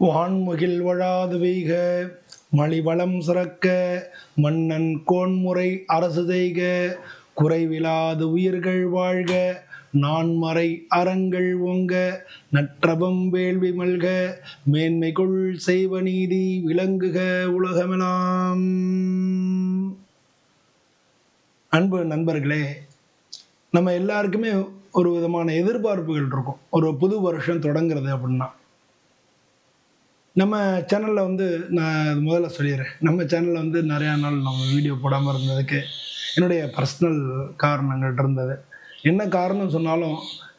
வான்முகில் வழாது வெய்க மலிவளம் சிறக்க மன்னன் கோன்முறை அரசு செய்க குறைவிலாது உயிர்கள் வாழ்க நான்மறை அறங்கள் ஓங்க நற்றபம் வேள்வி மல்க மேன்மைக்குள் செய்வ நீதி விளங்குக உலகமெல்லாம் அன்பு நண்பர்களே நம்ம எல்லாருக்குமே ஒரு விதமான எதிர்பார்ப்புகள் இருக்கும். ஒரு புது வருஷம் தொடங்குறது அப்படின்னா. நம்ம சேனலில் வந்து நான் அது முதல்ல சொல்லிடுறேன். நம்ம சேனலில் வந்து நிறையா நாள் நம்ம வீடியோ போடாமல் இருந்ததுக்கு என்னுடைய பர்சனல் காரணங்கள் இருந்தது. என்ன காரணம் சொன்னாலும்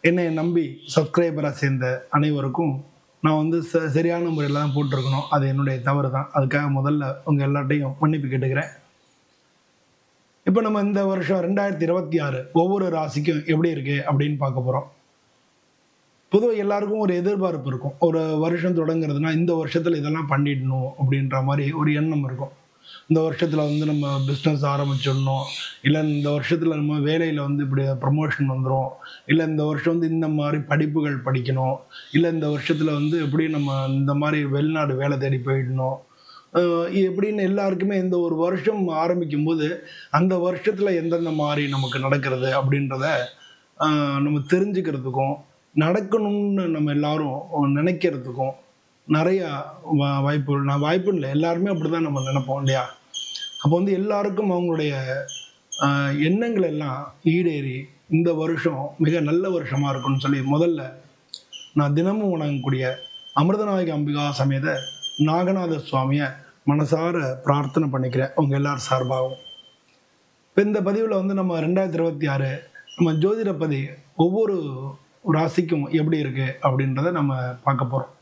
என்னை நம்பி சப்ஸ்கிரைபராக சேர்ந்த அனைவருக்கும் நான் வந்து ச சரியான முறையில் தான் போட்டிருக்கணும். அது என்னுடைய தவறு தான் அதுக்காக முதல்ல உங்கள் எல்லாட்டையும் மன்னிப்பு கேட்டுக்கிறேன். இப்போ நம்ம இந்த வருஷம் ரெண்டாயிரத்தி இருபத்தி ஆறு ஒவ்வொரு ராசிக்கும் எப்படி இருக்குது அப்படின்னு பார்க்க போகிறோம் பொதுவாக எல்லாருக்கும் ஒரு எதிர்பார்ப்பு இருக்கும். ஒரு வருஷம் தொடங்குறதுனா இந்த வருஷத்தில் இதெல்லாம் பண்ணிடணும் அப்படின்ற மாதிரி ஒரு எண்ணம் இருக்கும். இந்த வருஷத்தில் வந்து நம்ம பிஸ்னஸ் ஆரம்பிச்சிடணும். இல்லை இந்த வருஷத்தில் நம்ம வேலையில் வந்து இப்படி ப்ரமோஷன் வந்துடும் இல்லை இந்த வருஷம் வந்து இந்த மாதிரி படிப்புகள் படிக்கணும். இல்லை இந்த வருஷத்தில் வந்து எப்படி நம்ம இந்த மாதிரி வெளிநாடு வேலை தேடி போயிடணும். எப்படின்னு எல்லாருக்குமே இந்த ஒரு வருஷம் ஆரம்பிக்கும் போது அந்த வருஷத்தில் எந்தெந்த மாதிரி நமக்கு நடக்கிறது அப்படின்றத நம்ம தெரிஞ்சுக்கிறதுக்கும் நடக்கணும்னு நம்ம எல்லாரும் நினைக்கிறதுக்கும் நிறையா வா- வாய்ப்புகள் நான் வாய்ப்பு இல்லை. எல்லாருமே அப்படிதான் நம்ம நினைப்போம் இல்லையா? அப்போ வந்து எல்லாருக்கும் அவங்களுடைய எண்ணங்கள் எல்லாம் ஈடேறி இந்த வருஷம் மிக நல்ல வருஷமாக இருக்கும்னு சொல்லி முதல்ல நான் தினமும் வணங்கக்கூடிய அமிர்தநாயக அம்பிகா சமேத நாகநாத சுவாமியை மனசார பிரார்த்தனை பண்ணிக்கிறேன் உங்கள் எல்லார் சார்பாகவும். இப்போ இந்த பதிவில் வந்து நம்ம ரெண்டாயிரத்தி இருபத்தி ஆறு நம்ம ஜோதிடப்பதி ஒவ்வொரு ராசிக்கும் எப்படி இருக்கு அப்படின்றத நம்ம பார்க்க போகிறோம்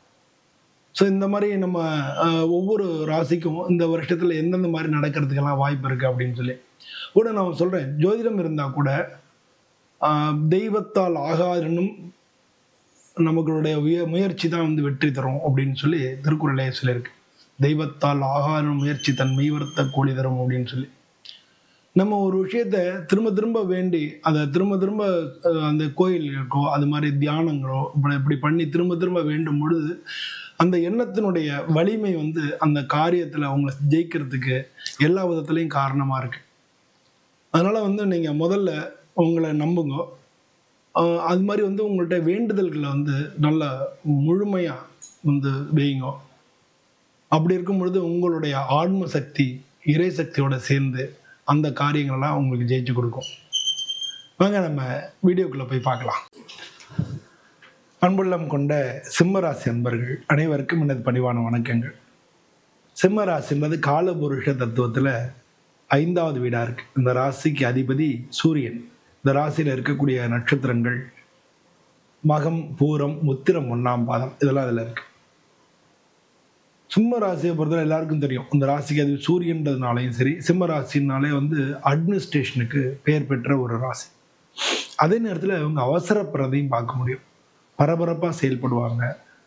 ஸோ இந்த மாதிரி நம்ம ஒவ்வொரு ராசிக்கும் இந்த வருஷத்தில் எந்தெந்த மாதிரி நடக்கிறதுக்கெல்லாம் வாய்ப்பு இருக்குது அப்படின்னு சொல்லி. கூட நான் சொல்கிறேன் ஜோதிடம் இருந்தால் கூட தெய்வத்தால் ஆகாதனும் நமக்களுடைய உய முயற்சி தான் வந்து வெற்றி தரும் அப்படின்னு சொல்லி திருக்குறளே சொல்லியிருக்கு. தெய்வத்தால் ஆகாரம் முயற்சி தன் மெய்வர்த்த கூலி தரும் அப்படின்னு சொல்லி. நம்ம ஒரு விஷயத்த திரும்ப திரும்ப வேண்டி அதை திரும்ப திரும்ப அந்த கோயில் இருக்கோ அது மாதிரி தியானங்களோ இப்படி இப்படி பண்ணி திரும்ப திரும்ப வேண்டும் பொழுது அந்த எண்ணத்தினுடைய வலிமை வந்து அந்த காரியத்தில் உங்களை ஜெயிக்கிறதுக்கு எல்லா விதத்துலேயும் காரணமாக இருக்கு. அதனால் வந்து நீங்கள் முதல்ல உங்களை நம்புங்க. அது மாதிரி வந்து உங்கள்கிட்ட வேண்டுதல்களை வந்து நல்ல முழுமையாக வந்து வைங்க. அப்படி இருக்கும் பொழுது உங்களுடைய ஆன்ம சக்தி இறை சக்தியோட சேர்ந்து அந்த காரியங்களெல்லாம் உங்களுக்கு ஜெயிச்சு கொடுக்கும். வாங்க நம்ம வீடியோக்குள்ளே போய் பார்க்கலாம். அன்புள்ளம் கொண்ட சிம்மராசி அன்பர்கள் அனைவருக்கும் எனது பணிவான வணக்கங்கள். சிம்மராசின்றது காலபுருஷ தத்துவத்தில் ஐந்தாவது வீடாக இருக்குது இந்த ராசிக்கு அதிபதி சூரியன். இந்த ராசியில் இருக்கக்கூடிய நட்சத்திரங்கள் மகம் பூரம் உத்திரம் ஒன்றாம் பாதம் இதெல்லாம் அதில் இருக்குது சிம்ம ராசியை பொறுத்தவரை எல்லாருக்கும் தெரியும். இந்த ராசிக்கு அது சூரியன்றதுனாலையும் சரி சிம்ம ராசினாலே வந்து அட்மினிஸ்ட்ரேஷனுக்கு பெயர் பெற்ற ஒரு ராசி. அதே நேரத்தில் இவங்க அவசரப்படுறதையும் பார்க்க முடியும். பரபரப்பாக செயல்படுவாங்க.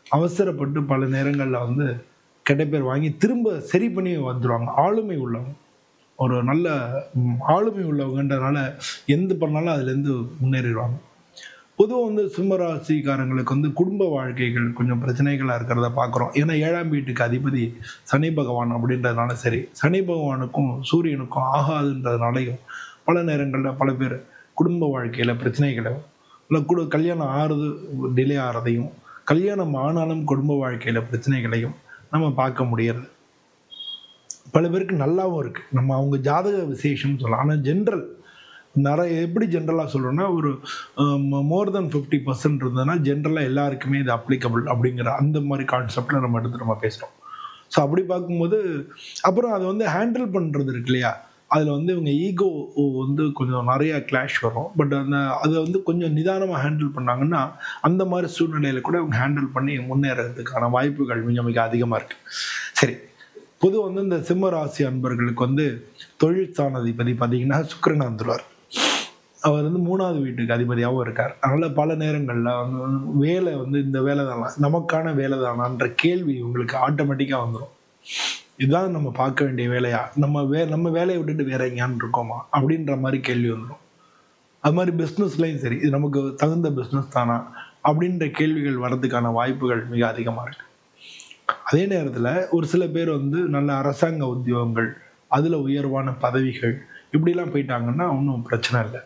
அவசரப்பட்டு பல நேரங்களில் வந்து கெட்ட பேர் வாங்கி திரும்ப சரி பண்ணி வந்துடுவாங்க ஆளுமை உள்ளவங்க. ஒரு நல்ல ஆளுமை உள்ளவங்கன்றதுனால எந்த பண்ணாலும் அதுலேருந்து முன்னேறிடுவாங்க. பொதுவாக வந்து சிம்மராசிக்காரங்களுக்கு வந்து குடும்ப வாழ்க்கைகள் கொஞ்சம் பிரச்சனைகளாக இருக்கிறத பார்க்குறோம் ஏன்னா ஏழாம் வீட்டுக்கு அதிபதி சனி பகவான் அப்படின்றதுனால சரி. சனி பகவானுக்கும் சூரியனுக்கும் ஆகாதுன்றதுனாலையும் பல நேரங்களில் பல பேர் குடும்ப வாழ்க்கையில் பிரச்சனைகளை இல்லை கூட கல்யாணம் ஆறுது டிலே ஆகிறதையும் கல்யாணம் ஆனாலும் குடும்ப வாழ்க்கையில் பிரச்சனைகளையும் நம்ம பார்க்க முடியறது. பல பேருக்கு நல்லாவும் இருக்குது நம்ம அவங்க ஜாதக விசேஷம்னு சொல்லலாம். ஆனால் ஜென்ரல் நிறைய எப்படி ஜென்ரலாக சொல்கிறோன்னா ஒரு மோர் தென் ஃபிஃப்டி பர்சன்ட் இருந்ததுன்னா ஜென்ரலாக எல்லாருக்குமே இது அப்ளிகபிள் அப்படிங்கிற அந்த மாதிரி கான்செப்டில் நம்ம எடுத்து நம்ம பேசுகிறோம் ஸோ அப்படி பார்க்கும்போது அப்புறம் அதை வந்து ஹேண்டில் பண்ணுறது இருக்கு இல்லையா? அதில் வந்து இவங்க ஈகோ வந்து கொஞ்சம் நிறையா கிளாஷ் வரும். பட் அந்த அதை வந்து கொஞ்சம் நிதானமாக ஹேண்டில் பண்ணாங்கன்னா அந்த மாதிரி சூழ்நிலையில் கூட இவங்க ஹேண்டில் பண்ணி முன்னேறதுக்கான வாய்ப்புகள் மிக மிக அதிகமாக இருக்குது சரி. பொது வந்து இந்த சிம்ம ராசி அன்பர்களுக்கு வந்து தொழில் ஸ்தானாதிபதி பார்த்தீங்கன்னா சுக்கரன் வந்துடுவார் அவர் வந்து மூணாவது வீட்டுக்கு அதிபதியாகவும் இருக்கார். அதனால் பல நேரங்களில் வந்து வேலை வந்து இந்த வேலை தானா நமக்கான வேலை தானான்ற கேள்வி உங்களுக்கு ஆட்டோமேட்டிக்காக வந்துடும் இதுதான் நம்ம பார்க்க வேண்டிய வேலையா? நம்ம வே நம்ம வேலையை விட்டுட்டு வேற எங்கேயான்னு இருக்கோமா? அப்படின்ற மாதிரி கேள்வி வந்துடும் அது மாதிரி பிஸ்னஸ்லையும் சரி இது நமக்கு தகுந்த பிஸ்னஸ் தானா? அப்படின்ற கேள்விகள் வர்றதுக்கான வாய்ப்புகள் மிக அதிகமாக இருக்கு. அதே நேரத்தில் ஒரு சில பேர் வந்து நல்ல அரசாங்க உத்தியோகங்கள் அதில் உயர்வான பதவிகள் இப்படிலாம் போயிட்டாங்கன்னா ஒன்றும் பிரச்சனை இல்லை.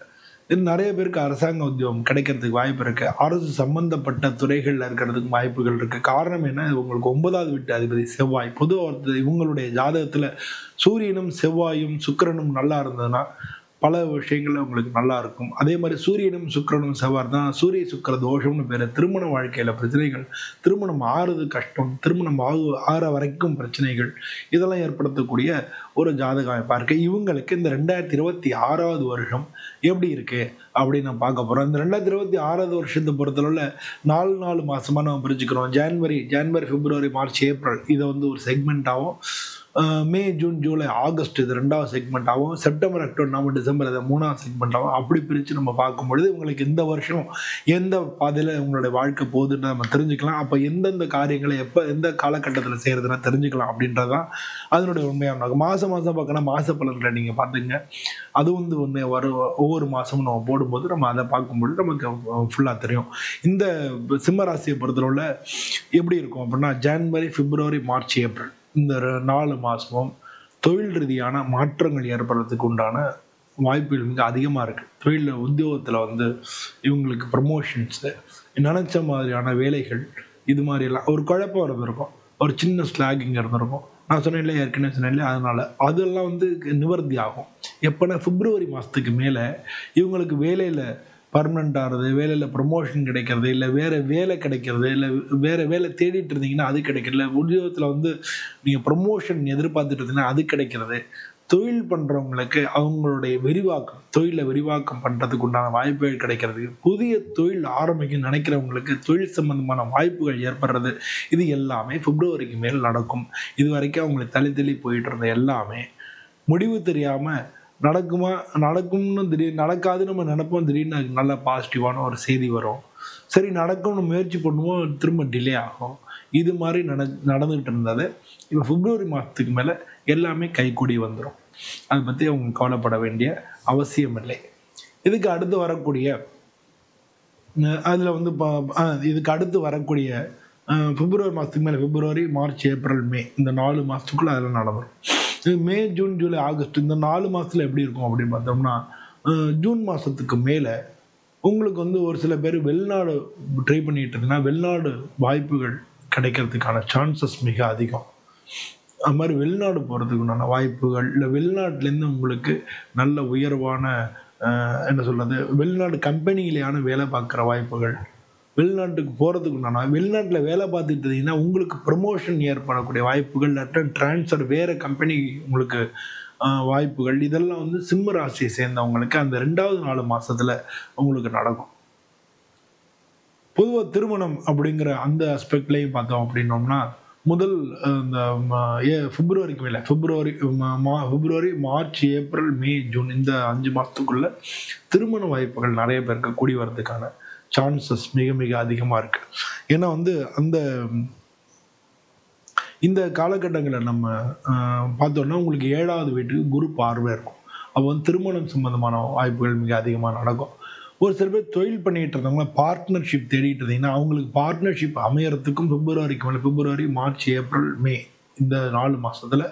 இது நிறைய பேருக்கு அரசாங்க உத்தியோகம் கிடைக்கிறதுக்கு வாய்ப்பு இருக்கு. அரசு சம்பந்தப்பட்ட துறைகளில் இருக்கிறதுக்கு வாய்ப்புகள் இருக்கு. காரணம் என்ன? இது உங்களுக்கு ஒன்பதாவது வீட்டு அதிபதி செவ்வாய். பொதுவாக இவங்களுடைய ஜாதகத்தில் சூரியனும் செவ்வாயும் சுக்கிரனும் நல்லா இருந்ததுன்னா பல விஷயங்கள்ல உங்களுக்கு நல்லா இருக்கும் அதே மாதிரி சூரியனும் சுக்கிரனும் செவ்வாய் தான். சூரிய சுக்கிர தோஷம்னு பேர். திருமண வாழ்க்கையில் பிரச்சனைகள் திருமணம் ஆறுது கஷ்டம் திருமணம் ஆகு ஆற வரைக்கும் பிரச்சனைகள். இதெல்லாம் ஏற்படுத்தக்கூடிய ஒரு ஜாதக அமைப்பாக இருக்குது இவங்களுக்கு இந்த ரெண்டாயிரத்தி இருபத்தி ஆறாவது வருஷம் எப்படி இருக்குது அப்படின்னு நான் பார்க்க போகிறோம் இந்த ரெண்டாயிரத்தி இருபத்தி ஆறாவது வருஷத்தை பொறுத்தளவில் நாலு நாலு மாதமாக நம்ம பிரிச்சுக்கிறோம். January January February March April இதை வந்து ஒரு செக்மெண்ட்டாகவும் மே ஜூன் ஜூலை ஆகஸ்ட் இது ரெண்டாவது செக்மெண்ட் ஆகும். செப்டம்பர் அக்டோபர் நவம்பர் டிசம்பர் அதை மூணாவது செக்மெண்ட் ஆகும். அப்படி பிரித்து நம்ம பார்க்கும்பொழுது உங்களுக்கு இந்த வருஷம் எந்த பாதையில் உங்களுடைய வாழ்க்கை போகுதுன்னு நம்ம தெரிஞ்சுக்கலாம். அப்போ எந்தெந்த காரியங்களை எப்போ எந்த காலகட்டத்தில் செய்கிறதுனா தெரிஞ்சுக்கலாம் அப்படின்றது தான் அதனுடைய உண்மையான நோக்கம். மாதம் மாதம் பார்க்கணும் மாத பலன்களை நீங்கள் பார்த்துங்க அது வந்து உண்மை வரும் ஒவ்வொரு மாதமும் நம்ம போடும்போது நம்ம அதை பார்க்கும்பொழுது நமக்கு ஃபுல்லாக தெரியும். இந்த சிம்ம ராசியை பொறுத்தளவில் எப்படி இருக்கும் அப்படின்னா ஜான்வரி பிப்ரவரி மார்ச் ஏப்ரல். இந்த நாலு மாதமும் தொழில் ரீதியான மாற்றங்கள் ஏற்படுறதுக்கு உண்டான வாய்ப்புகள் மிக அதிகமாக இருக்குது தொழிலில் உத்தியோகத்தில் வந்து இவங்களுக்கு ப்ரமோஷன்ஸு நினச்ச மாதிரியான வேலைகள் இது மாதிரியெல்லாம் ஒரு குழப்பம் இருந்திருக்கும். ஒரு சின்ன ஸ்லாகிங் இருந்திருக்கும். நான் சொன்னேன்ல ஏற்கனவே சொன்னேன்ல அதனால அதெல்லாம் வந்து நிவர்த்தி ஆகும். எப்போனா பிப்ரவரி மாதத்துக்கு மேலே இவங்களுக்கு வேலையில் பர்மனெண்ட் ஆகிறது வேலையில் ப்ரொமோஷன் கிடைக்கிறது இல்லை வேறு வேலை கிடைக்கிறது இல்லை வேறு வேலை தேடிட்டு இருந்தீங்கன்னா அது கிடைக்கல உத்தியோகத்தில் வந்து நீங்கள் ப்ரொமோஷன் எதிர்பார்த்துட்டு இருந்தீங்கன்னா அது கிடைக்கிறது. தொழில் பண்ணுறவங்களுக்கு அவங்களுடைய விரிவாக்கம் தொழிலை விரிவாக்கம் பண்ணுறதுக்கு உண்டான வாய்ப்புகள் கிடைக்கிறது. புதிய தொழில் ஆரம்பிக்கும் நினைக்கிறவங்களுக்கு தொழில் சம்பந்தமான வாய்ப்புகள் ஏற்படுறது. இது எல்லாமே பிப்ரவரிக்கு மேல் நடக்கும். இது வரைக்கும் அவங்களுக்கு தள்ளி தள்ளி போயிட்டு இருந்த எல்லாமே. முடிவு தெரியாமல் நடக்குமா நடக்கும்னு திடீர்னு நடக்காது நம்ம நினைப்போம் திடீர்னு அதுக்கு நல்ல பாசிட்டிவான ஒரு செய்தி வரும். சரி நடக்கும்னு முயற்சி பண்ணுவோம் திரும்ப டிலே ஆகும். இது மாதிரி நட நடந்துகிட்டு இருந்தது. இப்போ பிப்ரவரி மாதத்துக்கு மேலே எல்லாமே கைக்கூடி வந்துடும் அதை பற்றி அவங்க கவலைப்பட வேண்டிய அவசியம் இல்லை. இதுக்கு அடுத்து வரக்கூடிய அதில் வந்து இதுக்கு அடுத்து வரக்கூடிய பிப்ரவரி மாதத்துக்கு மேலே பிப்ரவரி மார்ச் ஏப்ரல் மே இந்த நாலு மாதத்துக்குள்ளே அதெல்லாம் நடந்துடும் மே ஜூன் ஜூலை ஆகஸ்ட் இந்த நாலு மாதத்தில் எப்படி இருக்கும் அப்படின்னு பார்த்தோம்னா ஜூன் மாதத்துக்கு மேலே உங்களுக்கு வந்து ஒரு சில பேர் வெளிநாடு ட்ரை பண்ணிட்டு இருக்குன்னா வெளிநாடு வாய்ப்புகள் கிடைக்கிறதுக்கான சான்சஸ் மிக அதிகம். அது மாதிரி வெளிநாடு போகிறதுக்குண்டான வாய்ப்புகள் இல்லை வெளிநாட்டிலேருந்து உங்களுக்கு நல்ல உயர்வான என்ன சொல்கிறது வெளிநாடு கம்பெனியிலேயான வேலை பார்க்குற வாய்ப்புகள் வெளிநாட்டுக்கு போகிறதுக்கு உண்டான வெளிநாட்டில் வேலை பார்த்துட்டு இருந்தீங்கன்னா உங்களுக்கு ப்ரமோஷன் ஏற்படக்கூடிய வாய்ப்புகள் அட்டன் ட்ரான்ஸ்ஃபர் வேறு கம்பெனி உங்களுக்கு வாய்ப்புகள் இதெல்லாம் வந்து சிம்ம ராசியை சேர்ந்தவங்களுக்கு அந்த ரெண்டாவது நாலு மாதத்தில் உங்களுக்கு நடக்கும். பொதுவாக திருமணம் அப்படிங்கிற அந்த அஸ்பெக்ட்லையும் பார்த்தோம் அப்படின்னோம்னா முதல் இந்த ஏ பிப்ரவரிக்கு மேலே பிப்ரவரி மா- February March April May June இந்த அஞ்சு மாதத்துக்குள்ள திருமண வாய்ப்புகள் நிறைய பேருக்கு கூடி வரதுக்கான சான்சஸ் மிக மிக அதிகமாக இருக்கு. ஏன்னா வந்து அந்த இந்த காலகட்டங்களில் நம்ம பார்த்தோன்னா பார்த்தோம்னா உங்களுக்கு ஏழாவது வீட்டுக்கு குரு பார்வை இருக்கும். அப்போ வந்து திருமணம் சம்பந்தமான வாய்ப்புகள் மிக அதிகமாக நடக்கும். ஒரு சில பேர் தொழில் பண்ணிட்டு இருந்தவங்க பார்ட்னர்ஷிப் தேடிட்டு இருந்தீங்கன்னா அவங்களுக்கு பார்ட்னர்ஷிப் அமையறதுக்கும் பிப்ரவரிக்கு மேலே பிப்ரவரி மார்ச் ஏப்ரல் மே இந்த நாலு மாதத்தில்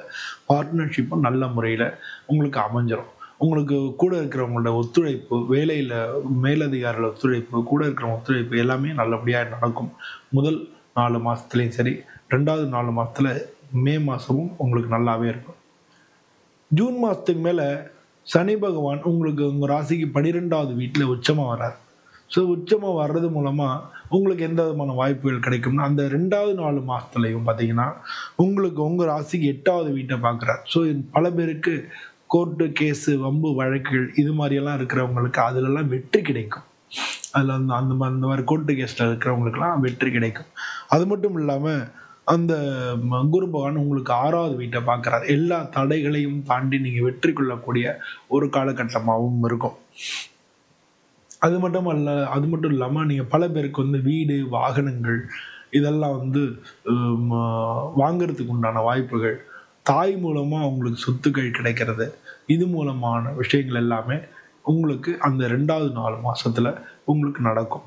பார்ட்னர்ஷிப்பும் நல்ல முறையில் உங்களுக்கு அமைஞ்சிரும். உங்களுக்கு கூட இருக்கிறவங்களோட ஒத்துழைப்பு வேலையில் மேலதிகாரிகளோட ஒத்துழைப்பு கூட இருக்கிறவங்க ஒத்துழைப்பு எல்லாமே நல்லபடியாக நடக்கும். முதல் நாலு மாதத்துலேயும் சரி ரெண்டாவது நாலு மாதத்துல மே மாதமும் உங்களுக்கு நல்லாவே இருக்கும். ஜூன் மாதத்துக்கு மேலே சனி பகவான் உங்களுக்கு உங்கள் ராசிக்கு பன்னிரெண்டாவது வீட்டில் உச்சமாக வர்றார். ஸோ உச்சமாக வர்றது மூலமாக உங்களுக்கு எந்த விதமான வாய்ப்புகள் கிடைக்கும்னா அந்த ரெண்டாவது நாலு மாதத்துலையும் பார்த்தீங்கன்னா உங்களுக்கு உங்கள் ராசிக்கு எட்டாவது வீட்டை பார்க்குறார் ஸோ பல பேருக்கு கோர்ட்டு கேஸு வம்பு வழக்குகள் இது மாதிரியெல்லாம் இருக்கிறவங்களுக்கு அதுலலாம் வெற்றி கிடைக்கும். அதில் அந்த அந்த மாதிரி அந்த மாதிரி கோர்ட்டு கேஸில் இருக்கிறவங்களுக்குலாம் வெற்றி கிடைக்கும். அது மட்டும் இல்லாமல் அந்த குரு பகவான் உங்களுக்கு ஆறாவது வீட்டை பார்க்குறாரு. எல்லா தடைகளையும் தாண்டி நீங்கள் வெற்றி கொள்ளக்கூடிய ஒரு காலகட்டமாகவும் இருக்கும். அது மட்டும் அல்ல அது மட்டும் இல்லாமல் நீங்கள் பல பேருக்கு வந்து வீடு வாகனங்கள் இதெல்லாம் வந்து வாங்கிறதுக்கு உண்டான வாய்ப்புகள் தாய் மூலமாக அவங்களுக்கு சொத்துக்கள் கிடைக்கிறது. இது மூலமான விஷயங்கள் எல்லாமே உங்களுக்கு அந்த ரெண்டாவது நாலு மாசத்துல உங்களுக்கு நடக்கும்.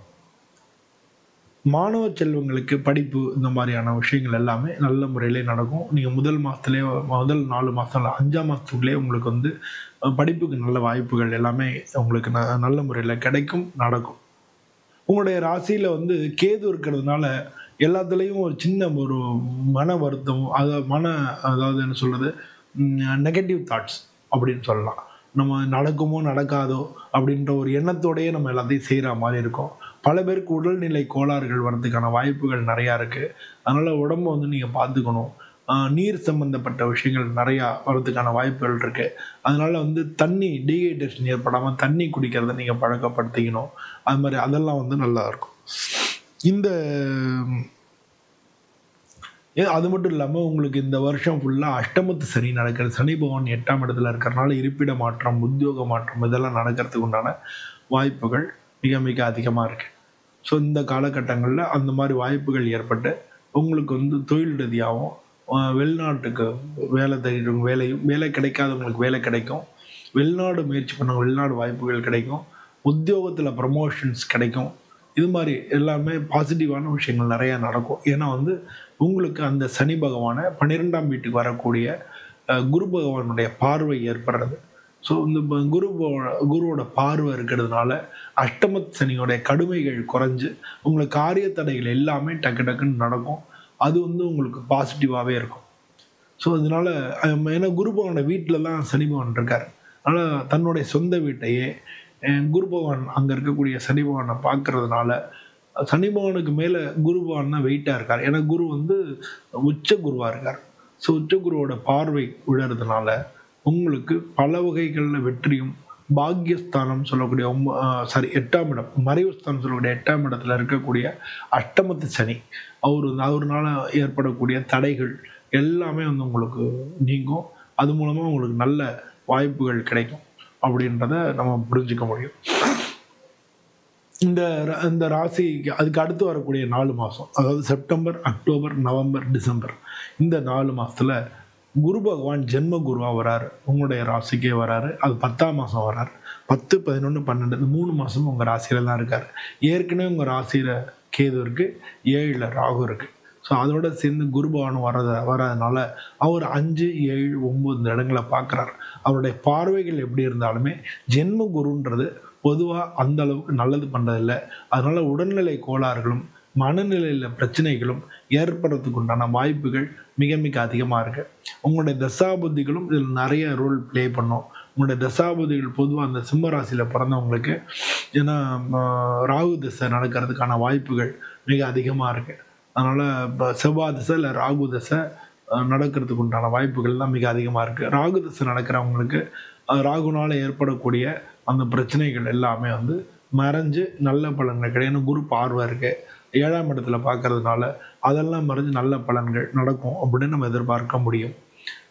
மாணவ செல்வங்களுக்கு படிப்பு இந்த மாதிரியான விஷயங்கள் எல்லாமே நல்ல முறையிலே நடக்கும். நீங்கள் முதல் மாதத்துலேயே முதல் நாலு மாதம் இல்லை அஞ்சாம் மாதத்துக்குள்ளேயே உங்களுக்கு வந்து படிப்புக்கு நல்ல வாய்ப்புகள் எல்லாமே உங்களுக்கு ந நல்ல முறையில் கிடைக்கும் நடக்கும். உங்களுடைய ராசியில் வந்து கேது இருக்கிறதுனால எல்லாத்துலேயும் ஒரு சின்ன ஒரு மன வருத்தம் அதை மன அதாவது என்ன சொல்கிறது நெகட்டிவ் தாட்ஸ் அப்படின்னு சொல்லலாம். நம்ம நடக்குமோ நடக்காதோ அப்படின்ற ஒரு எண்ணத்தோடயே நம்ம எல்லாத்தையும் செய்கிற மாதிரி இருக்கும். பல பேருக்கு உடல்நிலை கோளாறுகள் வர்றதுக்கான வாய்ப்புகள் நிறையா இருக்குது அதனால் உடம்ப வந்து நீங்கள் பார்த்துக்கணும். நீர் சம்பந்தப்பட்ட விஷயங்கள் நிறையா வர்றதுக்கான வாய்ப்புகள் இருக்குது அதனால் வந்து தண்ணி டீஹைட்ரேஷன் ஏற்படாமல் தண்ணி குடிக்கிறத நீங்கள் பழக்கப்படுத்திக்கணும். அது மாதிரி அதெல்லாம் வந்து நல்லா இருக்கும். இந்த ஏ அது மட்டும் இல்லாமல் உங்களுக்கு இந்த வருஷம் ஃபுல்லாக அஷ்டமத்து சனி நடக்கிறது. சனி பகவான் எட்டாம் இடத்துல இருக்கிறனால இருப்பிட மாற்றம் உத்தியோக மாற்றம் இதெல்லாம் நடக்கிறதுக்கு உண்டான வாய்ப்புகள் மிக மிக அதிகமாக இருக்குது ஸோ இந்த காலகட்டங்களில் அந்த மாதிரி வாய்ப்புகள் ஏற்பட்டு உங்களுக்கு வந்து தொழில் ரீதியாகவும் வெளிநாட்டுக்கு வேலை தேடிடும் வேலையும் வேலை கிடைக்காதவங்களுக்கு வேலை கிடைக்கும். வெளிநாடு முயற்சி பண்ண வெளிநாடு வாய்ப்புகள் கிடைக்கும். உத்தியோகத்தில் ப்ரமோஷன்ஸ் கிடைக்கும். இது மாதிரி எல்லாமே பாசிட்டிவான விஷயங்கள் நிறையா நடக்கும். ஏன்னா வந்து உங்களுக்கு அந்த சனி பகவானை பன்னிரெண்டாம் வீட்டுக்கு வரக்கூடிய குரு பகவானுடைய பார்வை ஏற்படுறது. ஸோ இந்த ப- குரு குருவோட பார்வை இருக்கிறதுனால அஷ்டமத் சனியோடைய கடுமைகள் குறைஞ்சு உங்களுக்கு காரிய தடைகள் எல்லாமே டக்கு டக்குன்னு நடக்கும். அது வந்து உங்களுக்கு பாசிட்டிவாகவே இருக்கும். ஸோ அதனால ஏன்னா குரு பகவான வீட்டில் தான் சனி பகவான் இருக்கார். அதனால் தன்னுடைய சொந்த வீட்டையே குருபவான் குரு பகவான் அங்கே இருக்கக்கூடிய சனி பகவானை பார்க்கறதுனால சனி பகவானுக்கு மேலே குரு பகவான் தான் வெயிட்டாக இருக்கார். ஏன்னா குரு வந்து உச்ச குருவாக இருக்கார். ஸோ உச்ச குருவோட பார்வை விழறதுனால உங்களுக்கு பல வகைகளில் வெற்றியும் பாக்யஸ்தானம் சொல்லக்கூடிய சாரி எட்டாம் இடம் மறைவு ஸ்தானம் சொல்லக்கூடிய எட்டாம் இடத்துல இருக்கக்கூடிய அஷ்டமத்து சனி அவர் அவர்னால ஏற்படக்கூடிய தடைகள் எல்லாமே வந்து உங்களுக்கு நீங்கும். அது மூலமாக உங்களுக்கு நல்ல வாய்ப்புகள் கிடைக்கும். அப்படின்றத நம்ம புரிஞ்சுக்க முடியும். இந்த இந்த ராசிக்கு அதுக்கு அடுத்து வரக்கூடிய நாலு மாதம் அதாவது செப்டம்பர் அக்டோபர் நவம்பர் டிசம்பர் இந்த நாலு மாதத்தில் குரு பகவான் ஜென்ம குருவாக வராரு. உங்களுடைய ராசிக்கே வராரு. அது பத்தாம் மாதம் வராரு. பத்து பதினொன்று பன்னெண்டு மூணு மாதமும் உங்கள் ராசியில் தான் இருக்கார். ஏற்கனவே உங்கள் ராசியில் கேது இருக்குது ஏழில் ராகு இருக்குது ஸோ அதோட சேர்ந்து குருபவான் வர்றத வர்றதுனால அவர் அஞ்சு ஏழு ஒம்பது இந்த இடங்களை பார்க்குறாரு. அவருடைய பார்வைகள் எப்படி இருந்தாலுமே ஜென்ம குருன்றது பொதுவாக அந்த அளவுக்கு நல்லது பண்ணுறதில்ல அதனால உடல்நிலை கோளாறுகளும் மனநிலையில் பிரச்சனைகளும் ஏற்படுறதுக்கு உண்டான வாய்ப்புகள் மிக மிக அதிகமாக இருக்கு. உங்களுடைய தசாபுத்திகளும் இதில் நிறைய ரோல் ப்ளே பண்ணும். உங்களுடைய தசாபுத்திகள் பொதுவாக அந்த சிம்ம ராசியில் பிறந்தவங்களுக்கு ஏன்னா ராகு திசை நடக்கிறதுக்கான வாய்ப்புகள் மிக அதிகமாக இருக்குது அதனால் இப்போ செவ்வாய் திசை இல்லை ராகு திசை நடக்கிறதுக்கு உண்டான வாய்ப்புகள் தான் மிக அதிகமாக இருக்குது ராகு திசை நடக்கிறவங்களுக்கு ராகுனால் ஏற்படக்கூடிய அந்த பிரச்சனைகள் எல்லாமே வந்து மறைஞ்சு நல்ல பலன்கள் கிடையாது குரு பார்வை இருக்குது ஏழாம் இடத்துல பார்க்கறதுனால அதெல்லாம் மறைஞ்சு நல்ல பலன்கள் நடக்கும் அப்படின்னு நம்ம எதிர்பார்க்க முடியும்.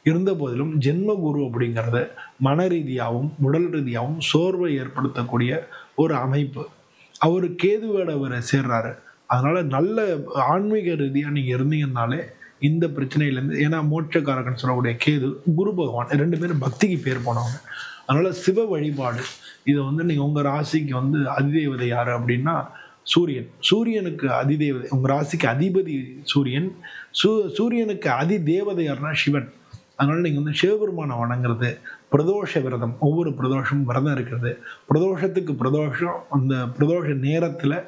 இருந்த போதிலும் ஜென்ம குரு அப்படிங்கிறது மன ரீதியாகவும் உடல் ரீதியாகவும் சோர்வை ஏற்படுத்தக்கூடிய ஒரு அமைப்பு. அவர் கேதுவோட அவரை சேர்றாரு. அதனால நல்ல ஆன்மீக ரீதியாக நீங்கள் இருந்தீங்கன்னாலே இந்த பிரச்சனையிலேருந்து ஏன்னா மோட்சக்காரகன் சொல்லக்கூடிய கேது குரு பகவான் ரெண்டு பேரும் பக்திக்கு பேர் போனவங்க. அதனால சிவ வழிபாடு இதை வந்து நீங்கள் உங்கள் ராசிக்கு வந்து அதிதேவதை யார் அப்படின்னா சூரியன். சூரியனுக்கு அதிதேவதை உங்கள் ராசிக்கு அதிபதி சூரியன். சூ சூரியனுக்கு அதி தேவதை யாருன்னா சிவன். அதனால நீங்கள் வந்து சிவபெருமானை வணங்குறது பிரதோஷ விரதம் ஒவ்வொரு பிரதோஷமும் விரதம் இருக்கிறது. பிரதோஷத்துக்கு பிரதோஷம் அந்த பிரதோஷ நேரத்தில்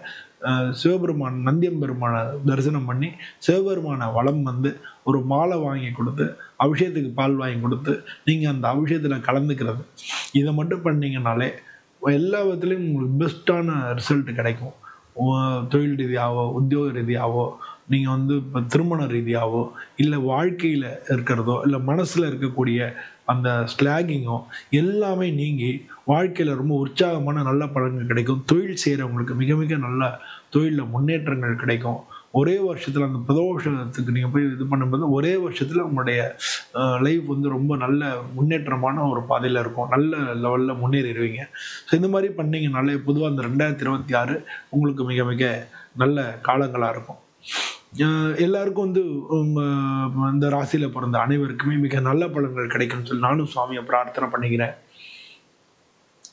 சிவபெருமான் நந்தியம் பெருமானை தரிசனம் பண்ணி சிவபெருமானை வளம் வந்து ஒரு மாலை வாங்கி கொடுத்து அபிஷேகத்துக்கு பால் வாங்கி கொடுத்து நீங்கள் அந்த அபிஷேகத்தில் கலந்துக்கிறது. இதை மட்டும் பண்ணிங்கனாலே எல்லா விதத்துலேயும் உங்களுக்கு பெஸ்ட்டான ரிசல்ட் கிடைக்கும். தொழில் ரீதியாகவோ உத்தியோக ரீதியாகவோ நீங்கள் வந்து இப்போ திருமண ரீதியாகவோ இல்லை வாழ்க்கையில் இருக்கிறதோ இல்லை மனசில் இருக்கக்கூடிய அந்த ஸ்லாகிங்கும் எல்லாமே நீங்கி வாழ்க்கையில் ரொம்ப உற்சாகமான நல்ல பலன்கள் கிடைக்கும். தொழில் செய்கிறவங்களுக்கு மிக மிக நல்ல தொழிலில் முன்னேற்றங்கள் கிடைக்கும். ஒரே வருஷத்தில் அந்த பிரதோஷத்துக்கு நீங்கள் போய் இது பண்ணும்போது ஒரே வருஷத்தில் உங்களுடைய லைஃப் வந்து ரொம்ப நல்ல முன்னேற்றமான ஒரு பாதையில் இருக்கும். நல்ல லெவலில் முன்னேறிடுவீங்க. ஸோ இந்த மாதிரி பண்ணிங்கனாலே பொதுவாக அந்த ரெண்டாயிரத்தி இருபத்தி ஆறு உங்களுக்கு மிக மிக நல்ல காலங்களாக இருக்கும். எல்லாருக்கும் வந்து உங்கள் இந்த ராசியில் பிறந்த அனைவருக்குமே மிக நல்ல பலன்கள் கிடைக்கும்னு சொல்லி நானும் சுவாமியை பிரார்த்தனை பண்ணிக்கிறேன்.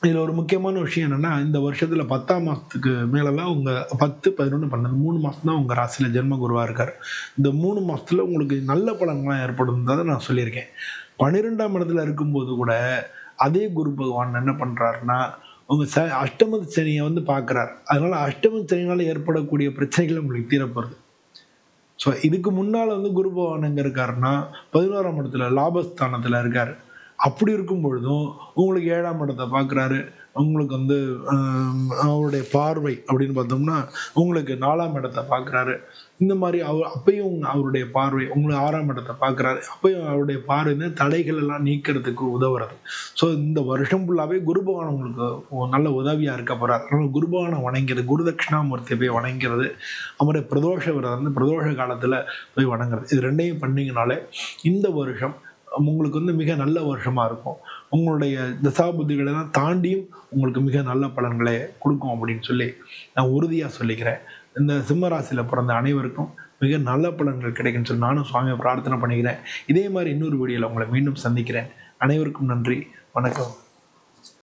இதில் ஒரு முக்கியமான விஷயம் என்னென்னா இந்த வருஷத்தில் பத்தாம் மாதத்துக்கு மேலெல்லாம் உங்கள் பத்து பதினொன்று பன்னெண்டு மூணு மாதம் தான் உங்கள் ராசியில் ஜென்ம குருவாக இருக்கார். இந்த மூணு மாதத்தில் உங்களுக்கு நல்ல பலன்கள்லாம் ஏற்படும் தான் நான் சொல்லியிருக்கேன். பன்னிரெண்டாம் இடத்துல இருக்கும்போது கூட அதே குரு பகவான் என்ன பண்ணுறாருன்னா உங்கள் ச அஷ்டம சனியை வந்து பார்க்குறாரு அதனால் அஷ்டம சனினால் ஏற்படக்கூடிய பிரச்சனைகள் உங்களுக்கு தீரப்போகிறது ஸோ இதுக்கு முன்னால் வந்து குரு பகவான் எங்கே இருக்காருன்னா பதினோராம் இடத்துல லாபஸ்தானத்தில் இருக்கார். அப்படி இருக்கும் பொழுதும் உங்களுக்கு ஏழாம் இடத்தை பார்க்குறாரு. அவங்களுக்கு வந்து அவருடைய பார்வை அப்படின்னு பார்த்தோம்னா உங்களுக்கு நாலாம் இடத்தை பார்க்குறாரு. இந்த மாதிரி அவர் அப்பயும் அவருடைய பார்வை உங்களுக்கு ஆறாம் இடத்தை பார்க்குறாரு. அப்பயும் அவருடைய பார்வை தடைகள் எல்லாம் நீக்கிறதுக்கு உதவுறது. ஸோ இந்த வருஷம் ஃபுல்லாகவே குரு பகவான் உங்களுக்கு நல்ல உதவியாக இருக்க போகிறார் அதனால் குரு பகவானை வணங்கிறது குரு தட்சிணாமூர்த்தியை போய் வணங்கிறது அவருடைய பிரதோஷ விரதம் வந்து பிரதோஷ காலத்தில் போய் வணங்குறது. இது ரெண்டையும் பண்ணிங்கனாலே இந்த வருஷம் உங்களுக்கு வந்து மிக நல்ல வருஷமாக இருக்கும். உங்களுடைய தசாபுத்திகளை எல்லாம் தாண்டியும் உங்களுக்கு மிக நல்ல பலன்களை கொடுக்கும் அப்படின்னு சொல்லி நான் உறுதியாக சொல்லிக்கிறேன். இந்த சிம்மராசியில் பிறந்த அனைவருக்கும் மிக நல்ல பலன்கள் கிடைக்குன்னு சொல்லி நானும் சுவாமியை பிரார்த்தனை பண்ணிக்கிறேன். இதே மாதிரி இன்னொரு வீடியோவில் உங்களை மீண்டும் சந்திக்கிறேன். அனைவருக்கும் நன்றி. வணக்கம்.